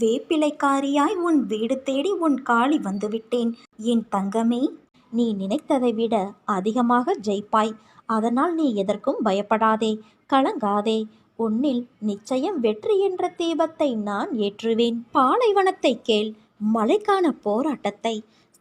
வேப்பிலைக்காரியாய் உன் வீடு தேடி உன் காளி வந்துவிட்டேன். என் தங்கமே நீ நினைத்ததை விட அதிகமாக ஜெயிப்பாய். அதனால் நீ எதற்கும் பயப்படாதே கலங்காதே. உன்னில் நிச்சயம் வெற்றி என்ற தீபத்தை நான் ஏற்றுவேன். பாலைவனத்தை கேள் மழைக்கான போராட்டத்தை.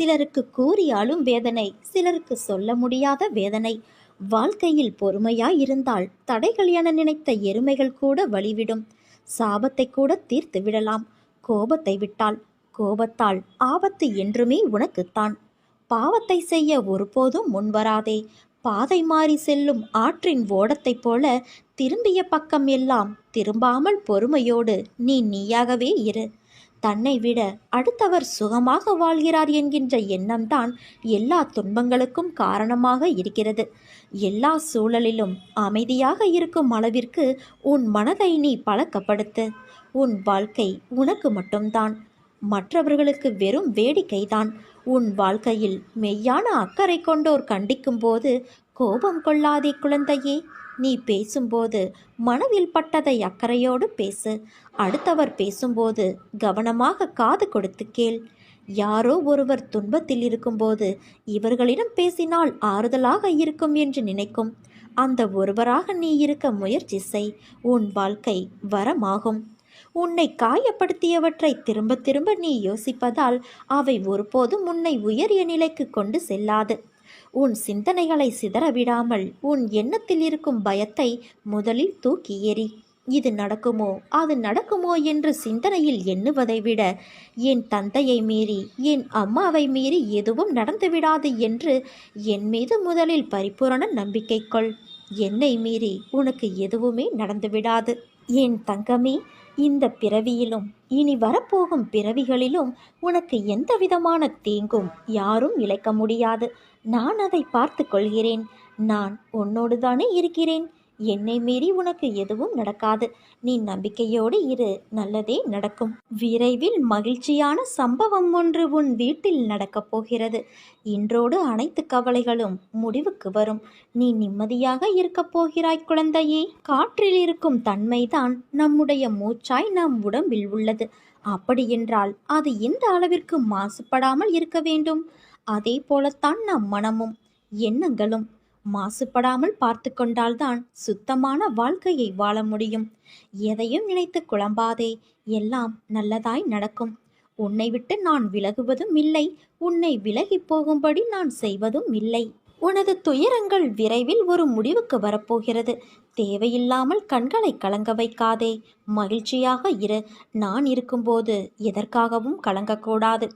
சிலருக்கு கூறியாலும் வேதனை சிலருக்கு சொல்ல முடியாத வேதனை. வாழ்க்கையில் பொறுமையாய் இருந்தால் தடைகள் என நினைத்த எருமைகள் கூட வழிவிடும். சாபத்தை கூட தீர்த்து விடலாம். கோபத்தை விட்டால் கோபத்தால் ஆபத்து என்றுமே உனக்குத்தான் பாவத்தை செய்ய ஒருபோதும் முன்வராதே பாதை மாறி செல்லும் ஆற்றின் ஓடத்தைப் போல திரும்பிய பக்கம் எல்லாம் திரும்பாமல் பொறுமையோடு நீ நீயாகவே இரு. தன்னை விட அடுத்தவர் சுகமாக வாழ்கிறார் என்கின்ற எண்ணம்தான் எல்லா துன்பங்களுக்கும் காரணமாக இருக்கிறது. எல்லா சூழலிலும் அமைதியாக இருக்கும் அளவிற்கு உன் மனதை நீ பழக்கப்படுத்து. உன் வாழ்க்கை உனக்கு மட்டும்தான். மற்றவர்களுக்கு வெறும் வேடிக்கைதான். உன் வாழ்க்கையில் மெய்யான அக்கறை கொண்டோர் கண்டிக்கும் போது கோபம் கொள்ளாதே குழந்தையே. நீ பேசும்போது மனதில் பட்டதை அக்கறையோடு பேசு. அடுத்தவர் பேசும்போது கவனமாக காது கொடுத்து கேள். யாரோ ஒருவர் துன்பத்தில் இருக்கும்போது இவர்களிடம் பேசினால் ஆறுதலாக இருக்கும் என்று நினைக்கும். அந்த ஒருவராக நீ இருக்க முயற்சி செய். உன் வாழ்க்கை வரமாகும். உன்னை காயப்படுத்தியவற்றை திரும்ப திரும்ப நீ யோசிப்பதால் அவை ஒருபோதும் உன்னை உயரிய நிலைக்கு கொண்டு செல்லாது. உன் சிந்தனைகளை சிதறவிடாமல் உன் எண்ணத்தில் இருக்கும் பயத்தை முதலில் தூக்கி எறி இது நடக்குமோ அது நடக்குமோ என்று சிந்தனையில் எண்ணுவதை விட என் தந்தையை மீறி என் அம்மாவை மீறி எதுவும் நடந்துவிடாது என்று என் மீது முதலில் பரிபூரண நம்பிக்கை கொள். என்னை மீறி உனக்கு எதுவுமே நடந்துவிடாது என் தங்கமே இந்த பிறவியிலும் இனி வரப்போகும் பிறவிகளிலும் உனக்கு எந்த விதமான தீங்கும் யாரும் இழைக்க முடியாது. நான் அதை பார்த்து கொள்கிறேன். நான் உன்னோடு தானே இருக்கிறேன். என்னை மீறி உனக்கு எதுவும் நடக்காது. நீ நம்பிக்கையோடு இரு நல்லதே நடக்கும். விரைவில் மகிழ்ச்சியான சம்பவம் ஒன்று உன் வீட்டில் நடக்கப் போகிறது. இன்றோடு அனைத்து கவலைகளும் முடிவுக்கு வரும். நீ நிம்மதியாக இருக்கப் போகிறாய் குழந்தையே. காற்றில் இருக்கும் தன்மைதான் நம்முடைய மூச்சாய் நம் உடம்பில் உள்ளது. அப்படியென்றால் அது எந்த அளவிற்கு மாசுபடாமல் இருக்க வேண்டும்? அதே போலத்தான் நம் மனமும். எண்ணங்களும் மாசுபடாமல் பார்த்து கொண்டால்தான் சுத்தமான வாழ்க்கையை வாழ முடியும். எதையும் நினைத்து குழம்பாதே எல்லாம் நல்லதாய் நடக்கும். உன்னை விட்டு நான் விலகுவதும் இல்லை உன்னை விலகி போகும்படி நான் செய்வதும் இல்லை. உனது துயரங்கள் விரைவில் ஒரு முடிவுக்கு வரப்போகிறது. தேவையில்லாமல் கண்களை கலங்க வைக்காதே மகிழ்ச்சியாக இரு. நான் இருக்கும்போது எதற்காகவும் கலங்கக்கூடாது.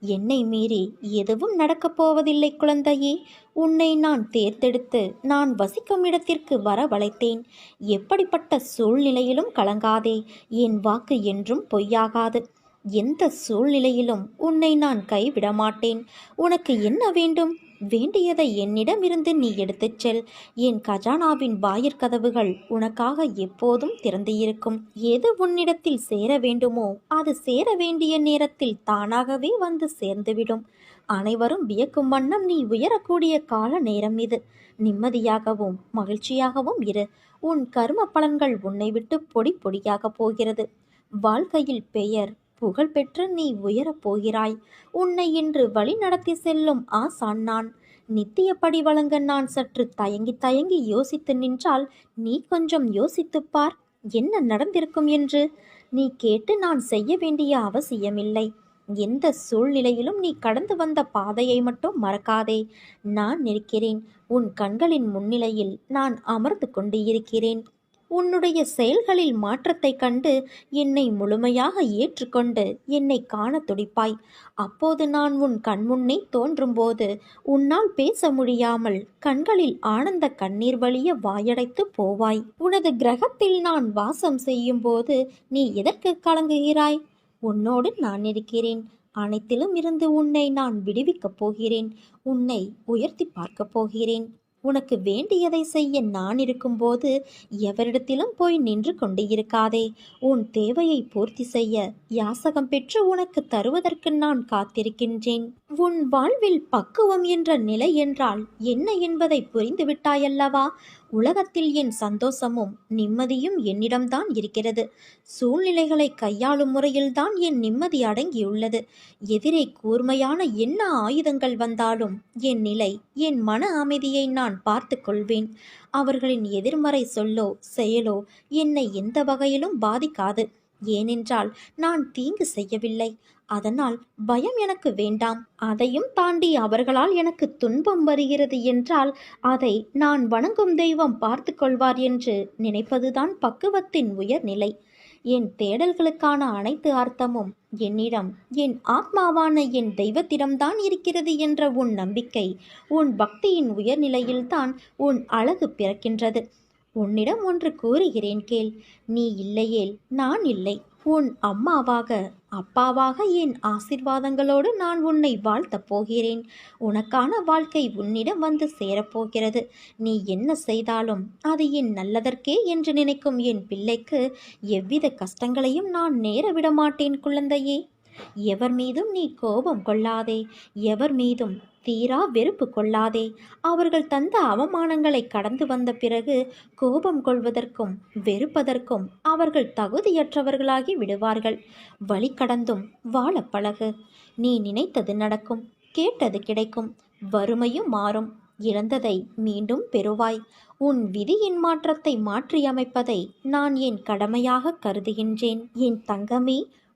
என்னை மீறி எதுவும் நடக்கப் போவதில்லை குழந்தையே. உன்னை நான் தேர்ந்தெடுத்து நான் வசிக்கும் இடத்திற்கு வரவழைத்தேன். எப்படிப்பட்ட சூழ்நிலையிலும் கலங்காதே. என் வாக்கு என்றும் பொய்யாகாது. எந்த சூழ்நிலையிலும் உன்னை நான் கைவிட மாட்டேன் உனக்கு என்ன வேண்டும்? வேண்டியதை என்னிடமிருந்து நீ எடுத்துச் செல். என் கஜானாவின் வாயிற்கதவுகள் உனக்காக எப்போதும் திறந்து இருக்கும் எது உன்னிடத்தில் சேர வேண்டுமோ அது சேர வேண்டிய நேரத்தில் தானாகவே வந்து சேர்ந்துவிடும். அனைவரும் வியக்கும் வண்ணம் நீ உயரக்கூடிய கால நேரம் இது. நிம்மதியாகவும் மகிழ்ச்சியாகவும் இரு. உன் கரும பலன்கள் உன்னை விட்டு பொடி பொடியாக போகிறது. வாழ்க்கையில் பெயர் புகழ்பெற்று நீ உயரப் போகிறாய். உன்னை இன்று வழி நடத்தி செல்லும் ஆசான் நான். நித்தியப்படி வழங்க நான் சற்று தயங்கி தயங்கி யோசித்து நின்றால் நீ கொஞ்சம் யோசித்துப் பார் என்ன நடந்திருக்கும் என்று. நீ கேட்டு நான் செய்ய வேண்டிய அவசியமில்லை. எந்த சூழ்நிலையிலும் நீ கடந்து வந்த பாதையை மட்டும் மறக்காதே. நான் நிற்கிறேன். உன் கண்களின் முன்னிலையில் நான் அமர்ந்து கொண்டு இருக்கிறேன். உன்னுடைய செயல்களில் மாற்றத்தைக் கண்டு என்னை முழுமையாக ஏற்றுக்கொண்டு என்னை காண துடிப்பாய். அப்போது நான் உன் கண்முன்னே தோன்றும்போது உன்னால் பேச முடியாமல் கண்களில் ஆனந்த கண்ணீர் வழிய வாயடைத்து போவாய். உனது கிரகத்தில் நான் வாசம் செய்யும்போது நீ எதற்கு கலங்குகிறாய்? உன்னோடு நான் இருக்கிறேன். அனைத்திலும் இருந்து உன்னை நான் விடுவிக்கப் போகிறேன். உன்னை உயர்த்தி பார்க்கப் போகிறேன். உனக்கு வேண்டியதை செய்ய நான் இருக்கும்போது எவரிடத்திலும் போய் நின்று கொண்டு இருக்காதே. உன் தேவையை பூர்த்தி செய்ய யாசகம் பெற்று உனக்கு தருவதற்கு நான் காத்திருக்கின்றேன். உன் வாழ்வில் பக்குவம் என்ற நிலை என்றால் என்ன என்பதை புரிந்துவிட்டாயல்லவா? உலகத்தில் என் சந்தோஷமும் நிம்மதியும் என்னிடம்தான் இருக்கிறது. சூழ்நிலைகளை கையாளும் முறையில்தான் என் நிம்மதி அடங்கியுள்ளது. எதிரே கூர்மையான என்ன ஆயுதங்கள் வந்தாலும் என் நிலை என் மன அமைதியை நான் பார்த்து கொள்வேன். அவர்களின் எதிர்மறை சொல்லோ செயலோ என்னை எந்த வகையிலும் பாதிக்காது. ஏனென்றால் நான் தீங்கு செய்யவில்லை. அதனால் பயம் எனக்கு வேண்டாம். அதையும் தாண்டி அவர்களால் எனக்கு துன்பம் வருகிறது என்றால் அதை நான் வணங்கும் தெய்வம் பார்த்து கொள்வார் என்று நினைப்பதுதான் பக்குவத்தின் உயர்நிலை. என் தேடல்களுக்கான அனைத்து அர்த்தமும் என்னிடம் என் ஆத்மாவான என் தெய்வத்திடம்தான் இருக்கிறது என்ற உன் நம்பிக்கை உன் பக்தியின் உயர்நிலையில்தான் உன் அழகு பிறக்கின்றது. உன்னிடம் ஒன்று கூறுகிறேன் கேள். நீ இல்லையேல் நான் இல்லை. உன் அம்மாவாக அப்பாவாக என் ஆசிர்வாதங்களோடு நான் உன்னை வாழ்த்தப் போகிறேன். உனக்கான வாழ்க்கை உன்னிடம் வந்து சேரப்போகிறது. நீ என்ன செய்தாலும் அது என் நல்லதற்கே என்று நினைக்கும் என் பிள்ளைக்கு எவ்வித கஷ்டங்களையும் நான் நேர விட மாட்டேன் குழந்தையே. எவர் மீதும் நீ கோபம் கொள்ளாதே. எவர் மீதும் தீரா வெறுப்பு கொள்ளாதே. அவர்கள் தந்த அவமானங்களை கடந்து வந்த பிறகு கோபம் கொள்வதற்கும் வெறுப்பதற்கும் அவர்கள் தகுதியற்றவர்களாகி விடுவார்கள். வழி கடந்தும் வாழ பழகு. நீ நினைத்தது நடக்கும் கேட்டது கிடைக்கும் வறுமையும் மாறும். இழந்ததை மீண்டும் பெறுவாய். உன் விதியின் மாற்றத்தை மாற்றியமைப்பதை நான் என் கடமையாக கருதுகின்றேன்? என் தங்கமே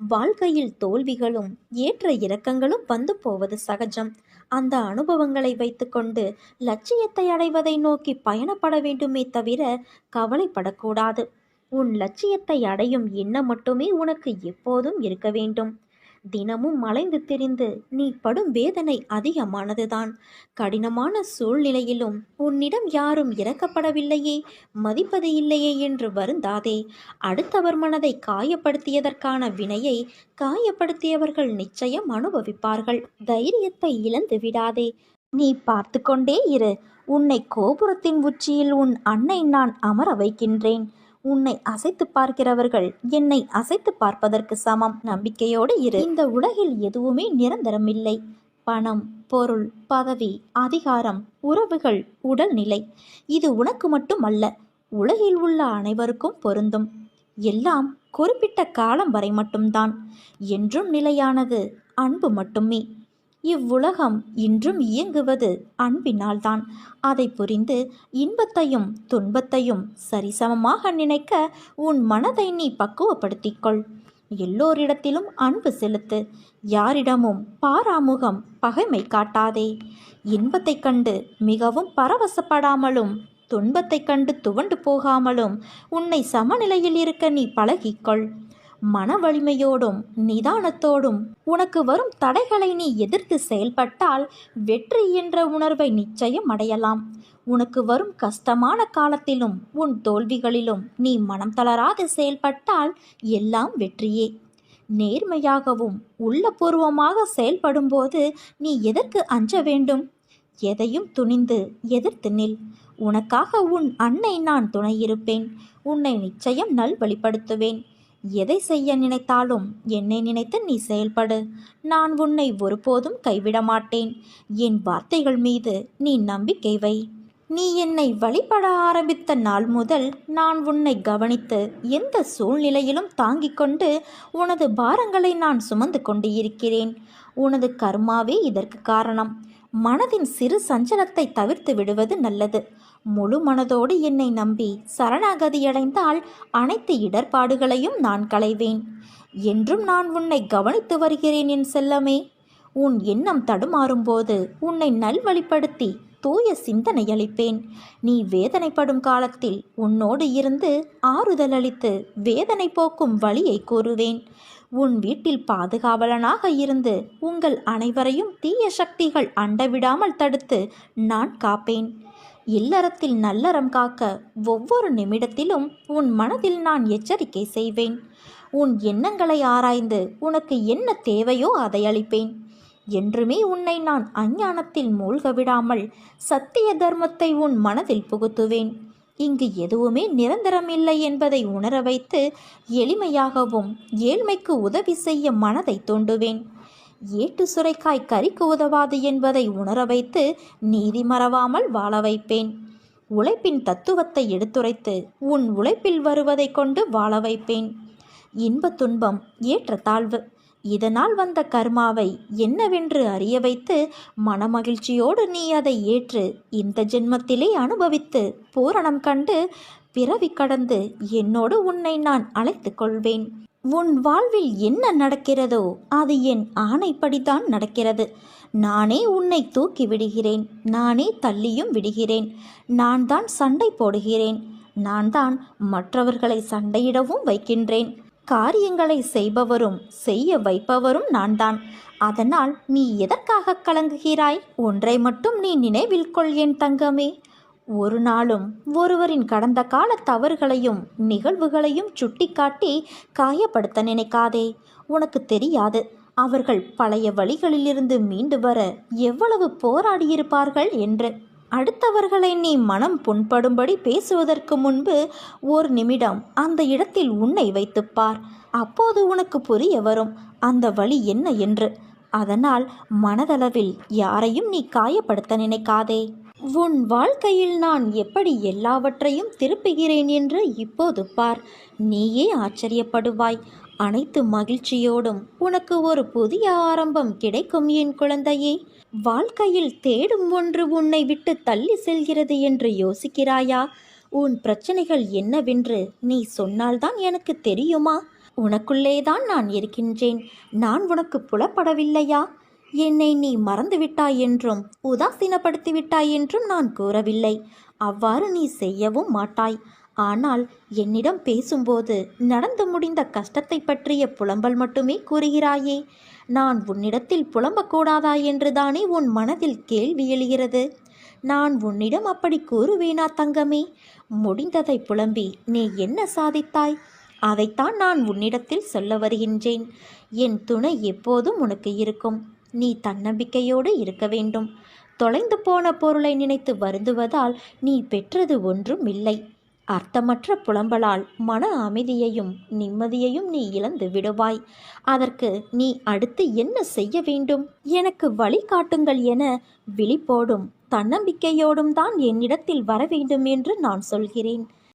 வாழ்க்கையில் தோல்விகளும் ஏற்ற இறக்கங்களும் வந்து போவது சகஜம். அந்த அனுபவங்களை வைத்துக்கொண்டு லட்சியத்தை அடைவதை நோக்கி பயணப்பட வேண்டுமே தவிர கவலைப்படக்கூடாது. உன் லட்சியத்தை அடையும் எண்ணம் மட்டுமே உனக்கு எப்போதும் இருக்க வேண்டும். தினமும் மலைந்து தெரிந்து நீ படும் வேதனை அதிகமானதுதான். கடினமான சூழ்நிலையிலும் உன்னிடம் யாரும் இறக்கப்படவில்லையே மதிப்பது இல்லையே என்று வருந்தாதே. அடுத்தவர் மனதை காயப்படுத்தியதற்கான வினையை காயப்படுத்தியவர்கள் நிச்சயம் அனுபவிப்பார்கள். தைரியத்தை இழந்து விடாதே. நீ பார்த்து கொண்டே இரு. உன்னை கோபுரத்தின் உச்சியில் உன் அன்னை நான் அமர வைக்கின்றேன். உன்னை அசைத்து பார்க்கிறவர்கள் என்னை அசைத்து பார்ப்பதற்கு சமம். நம்பிக்கையோடு இரு. இந்த உலகில் எதுவுமே நிரந்தரமில்லை. பணம் பொருள் பதவி அதிகாரம் உறவுகள் உடல்நிலை இது உனக்கு மட்டும் அல்ல உலகில் உள்ள அனைவருக்கும் பொருந்தும். எல்லாம் குறிப்பிட்ட காலம் வரை மட்டும்தான். என்றும் நிலையானது அன்பு மட்டுமே. இவ்வுலகம் இன்றும் இயங்குவது அன்பினால்தான். அதை புரிந்து இன்பத்தையும் துன்பத்தையும் சரிசமமாக நினைக்க உன் மனதை நீ பக்குவப்படுத்திக்கொள். எல்லோரிடத்திலும் அன்பு செலுத்து. யாரிடமும் பாராமுகம் பகைமை காட்டாதே. இன்பத்தைக் கண்டு மிகவும் பரவசப்படாமலும் துன்பத்தைக் கண்டு துவண்டு போகாமலும் உன்னை சமநிலையில் இருக்க நீ பழகிக்கொள். மன வலிமையோடும் நிதானத்தோடும் உனக்கு வரும் தடைகளை நீ எதிர்த்து செயல்பட்டால் வெற்றி என்ற உணர்வை நிச்சயம் அடையலாம். உனக்கு வரும் கஷ்டமான காலத்திலும் உன் தோல்விகளிலும் நீ மனம் தளராது செயல்பட்டால் எல்லாம் வெற்றியே. நேர்மையாகவும் உள்ளபூர்வமாக செயல்படும்போது நீ எதற்கு அஞ்ச வேண்டும்? எதையும் துணிந்து எதிர்த்து நில். உனக்காக உன் அன்னை நான் துணையிருப்பேன் உன்னை நிச்சயம் நல்வழிப்படுத்துவேன். எதை செய்ய நினைத்தாலும் என்னை நினைத்து நீ செயல்படு. நான் உன்னை ஒருபோதும் கைவிட மாட்டேன். என் வார்த்தைகள் மீது நீ நம்பிக்கை வை. நீ என்னை வழிபட ஆரம்பித்த நாள் முதல் நான் உன்னை கவனித்து எந்த சூழ்நிலையிலும் தாங்கிக் கொண்டு உனது பாரங்களை நான் சுமந்து கொண்டு இருக்கிறேன் உனது கர்மாவே இதற்கு காரணம். மனதின் சிறு சஞ்சலத்தை தவிர்த்து விடுவது நல்லது. முழு மனதோடு என்னை நம்பி சரணாகதியடைந்தால் அனைத்து இடர்பாடுகளையும் நான் களைவேன். என்றும் நான் உன்னை கவனித்து வருகிறேன் என் செல்லமே. உன் எண்ணம் தடுமாறும்போது உன்னை நல்வழிப்படுத்தி தூய சிந்தனை அளிப்பேன். நீ வேதனைப்படும் காலத்தில் உன்னோடு இருந்து ஆறுதல் அளித்து வேதனை போக்கும் வழியை கூறுவேன். உன் வீட்டில் பாதுகாவலனாக இருந்து உங்கள் அனைவரையும் தீய சக்திகள் அண்டவிடாமல் தடுத்து நான் காப்பேன். இல்லறத்தில் நல்லறம் காக்க ஒவ்வொரு நிமிடத்திலும் உன் மனதில் நான் எச்சரிக்கை செய்வேன். உன் எண்ணங்களை ஆராய்ந்து உனக்கு என்ன தேவையோ அதை அளிப்பேன். என்றுமே உன்னை நான் அஞ்ஞானத்தில் மூழ்க விடாமல் சத்திய தர்மத்தை உன் மனதில் புகுத்துவேன். இங்கு எதுவுமே நிரந்தரம் இல்லை என்பதை உணர வைத்து எளிமையாகவும் ஏழ்மைக்கு உதவி செய்ய மனதை தூண்டுவேன். ஏட்டு சுரைக்காய் கறிக்கு உதவாது என்பதை உணர வைத்து நீதி மறவாமல் வாழ வைப்பேன். உழைப்பின் தத்துவத்தை எடுத்துரைத்து உன் உழைப்பில் வருவதைக் கொண்டு வாழ வைப்பேன். இன்ப துன்பம் ஏற்ற தாழ்வு இதனால் வந்த கர்மாவை என்னவென்று அறிய வைத்து மனமகிழ்ச்சியோடு நீ அதை ஏற்று இந்த ஜென்மத்திலே அனுபவித்து பூரணம் கண்டு பிறவி கடந்து என்னோடு உன்னை நான் அழைத்து கொள்வேன். உன் வாழ்வில் என்ன நடக்கிறதோ அது என் ஆணைப்படிதான் நடக்கிறது. நானே உன்னை தூக்கி விடுகிறேன். நானே தள்ளியும் விடுகிறேன். நான் தான் சண்டை போடுகிறேன். நான் தான் மற்றவர்களை சண்டையிடவும் வைக்கின்றேன். காரியங்களை செய்பவரும் செய்ய வைப்பவரும் நான்தான். அதனால் நீ எதற்காக கலங்குகிறாய்? ஒன்றை மட்டும் நீ நினைவில் கொள் என் தங்கமே. ஒரு நாளும் ஒருவரின் கடந்த கால தவறுகளையும் நிகழ்வுகளையும் சுட்டிக்காட்டி காயப்படுத்த நினைக்காதே. உனக்கு தெரியாது அவர்கள் பழைய வழிகளிலிருந்து மீண்டு வர எவ்வளவு போராடியிருப்பார்கள் என்று. அடுத்தவர்களை நீ மனம் புண்படும்படி பேசுவதற்கு முன்பு ஒரு நிமிடம் அந்த இடத்தில் உன்னை வைத்துப் பார். அப்போது உனக்கு புரிய வரும் அந்த வழி என்ன என்று. அதனால் மனதளவில் யாரையும் நீ காயப்படுத்த நினைக்காதே. உன் வாழ்க்கையில் நான் எப்படி எல்லாவற்றையும் திருப்புகிறேன் என்று இப்போது பார். நீயே ஆச்சரியப்படுவாய். அனைத்து மகிழ்ச்சியோடும் உனக்கு ஒரு புதிய ஆரம்பம் கிடைக்கும் என் குழந்தையே. வாழ்க்கையில் தேடும் ஒன்று உன்னை விட்டு தள்ளி செல்கிறது என்று யோசிக்கிறாயா? உன் பிரச்சனைகள் என்னவென்று நீ சொன்னால்தான் எனக்கு தெரியுமா? உனக்குள்ளேதான் நான் இருக்கின்றேன். நான் உனக்கு புலப்படவில்லையா? என்னை நீ மறந்துவிட்டாய் என்றும் உதாசீனப்படுத்திவிட்டாய் என்றும் நான் கூறவில்லை. அவ்வாறு நீ செய்யவும் மாட்டாய். ஆனால் என்னிடம் பேசும்போது நடந்து முடிந்த கஷ்டத்தை பற்றிய புலம்பல் மட்டுமே கூறுகிறாயே. நான் உன்னிடத்தில் புலம்பக்கூடாதா என்றுதானே உன் மனதில் கேள்வி எழுகிறது. நான் உன்னிடம் அப்படி கூறுவேனா தங்கமே? முடிந்ததை புலம்பி நீ என்ன சாதித்தாய்? அதைத்தான் நான் உன்னிடத்தில் சொல்ல வருகின்றேன். என் துணை எப்போதும் உனக்கு இருக்கும். நீ தன்னம்பிக்கையோடு இருக்க வேண்டும். தொலைந்து போன பொருளை நினைத்து வருந்துவதால் நீ பெற்றது ஒன்றும் இல்லை. அர்த்தமற்ற புலம்பலால் மன அமைதியையும் நிம்மதியையும் நீ இழந்து விடுவாய். அதற்கு நீ அடுத்து என்ன செய்ய வேண்டும்? எனக்கு வழிகாட்டுங்கள் என விழிப்போடும் தன்னம்பிக்கையோடும் தான் என்னிடத்தில் வர வேண்டும் என்று நான் சொல்கிறேன்.